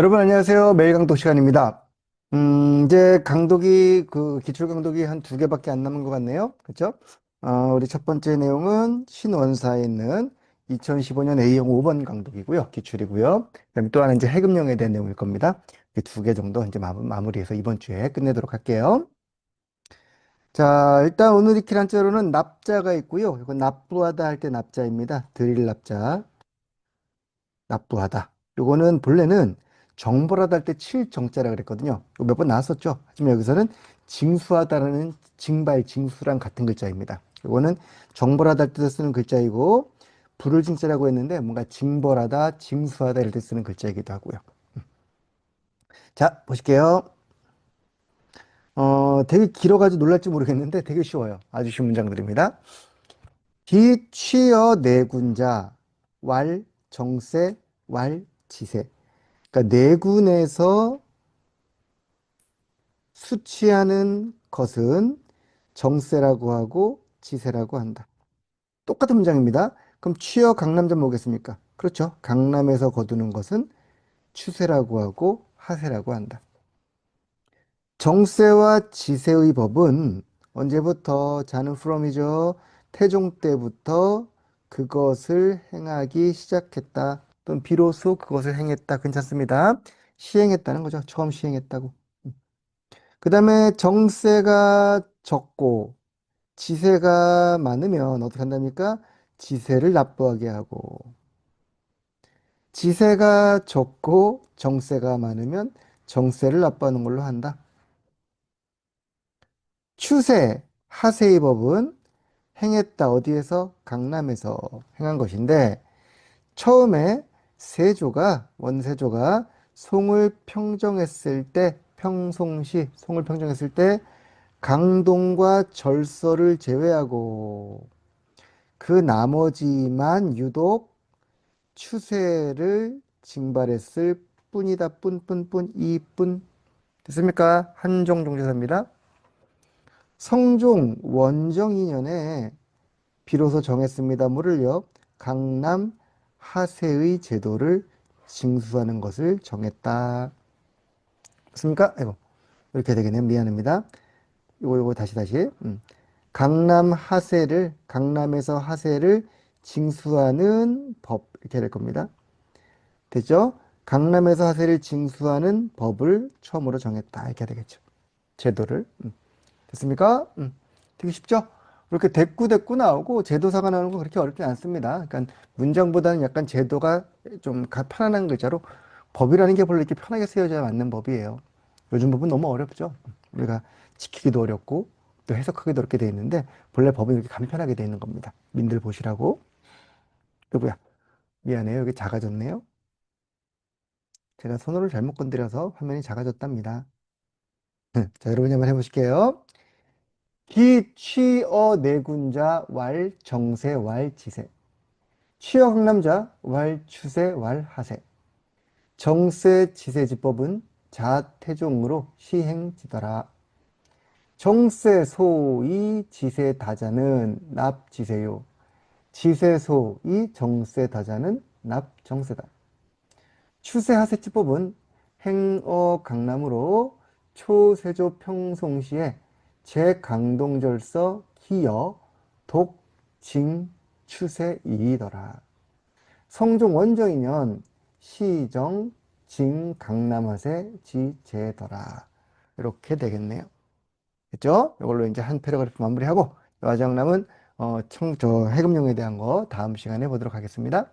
여러분 안녕하세요. 매일 강독 시간입니다. 음, 이제 강독이 그 기출 강독이 한 두 개밖에 안 남은 것 같네요. 그렇죠? 어, 우리 첫 번째 내용은 신원사에 있는 2015년 A형 5번 강독이고요. 기출이고요. 그다음에 또 하나 이제 해금령에 대한 내용일 겁니다. 두 개 정도 이제 마무, 마무리해서 이번 주에 끝내도록 할게요. 자, 일단 오늘 익힐 한자로는 납자가 있고요. 이건 납부하다 할 때 납자입니다. 드릴 납자. 납부하다. 요거는 본래는 정벌하다 할때 칠정자라 그랬거든요. 몇 번 나왔었죠. 하지만 여기서는 징수하다라는 징발, 징수랑 같은 글자입니다. 요거는 정벌하다 할때 쓰는 글자이고 불을 징자라고 했는데 뭔가 징벌하다, 징수하다 이럴 때 쓰는 글자이기도 하고요. 음. 자, 보실게요. 어, 되게 길어가지고 놀랄지 모르겠는데 되게 쉬워요. 아주 쉬운 문장들입니다. 기취어 내군자, 왈, 정세, 왈, 지세. 그러니까 내군에서 수취하는 것은 정세라고 하고 지세라고 한다. 똑같은 문장입니다. 그럼 취어 강남점 뭐겠습니까? 그렇죠. 강남에서 거두는 것은 추세라고 하고 하세라고 한다. 정세와 지세의 법은 언제부터 자는 from이죠. 태종 때부터 그것을 행하기 시작했다. 또는 비로소 그것을 행했다. 괜찮습니다. 시행했다는 거죠. 처음 시행했다고. 그 다음에 정세가 적고 지세가 많으면 어떻게 한답니까? 지세를 납부하게 하고 지세가 적고 정세가 많으면 정세를 납부하는 걸로 한다. 추세, 하세의 법은 행했다. 어디에서? 강남에서 행한 것인데 처음에 세조가 원세조가 송을 평정했을 때 평송시 송을 평정했을 때 강동과 절서를 제외하고 그 나머지만 유독 추세를 징발했을 뿐이다 뿐뿐뿐 이뿐 됐습니까? 한종 종제사입니다. 성종 원정 2년에 비로소 정했습니다. 뭐를요? 강남 하세의 제도를 징수하는 것을 정했다. 맞습니까? 아이고, 이렇게 되겠네요. 미안합니다. 요거, 요거 다시, 다시. 음. 강남 하세를, 강남에서 하세를 징수하는 법. 이렇게 될 겁니다. 됐죠? 강남에서 하세를 징수하는 법을 처음으로 정했다. 이렇게 되겠죠. 제도를. 음. 됐습니까? 음. 되게 쉽죠? 이렇게 대꾸 대꾸 나오고 제도사가 나오는 거 그렇게 어렵지 않습니다. 그러니까 문장보다는 약간 제도가 좀 편안한 글자로 법이라는 게 별로 이렇게 편하게 쓰여져야 맞는 법이에요. 요즘 법은 너무 어렵죠. 우리가 지키기도 어렵고 또 해석하기도 어렵게 돼 있는데 본래 법은 이렇게 간편하게 돼 있는 겁니다. 민들 보시라고. 여보야 미안해요. 여기 작아졌네요. 제가 손으로 잘못 건드려서 화면이 작아졌답니다. 자, 여러분이 한번 해보실게요. 기, 취어, 내군자, 왈, 정세, 왈, 지세. 취어, 강남자, 왈, 추세, 왈, 하세. 정세, 지세, 지법은 자태종으로 시행지더라. 정세, 소이, 지세, 다자는 납지세요. 지세, 소이, 정세, 다자는 납정세다. 추세, 하세, 지법은 행어, 강남으로 초세조 평송시에 제강동절서 기여 독징 추세이더라. 성종 원정이면 시정 징 강남하세 지제더라. 이렇게 되겠네요. 됐죠? 이걸로 이제 한 패러그래프 마무리하고 마지막 남은 어, 청, 저 해금용에 대한 거 다음 시간에 보도록 하겠습니다.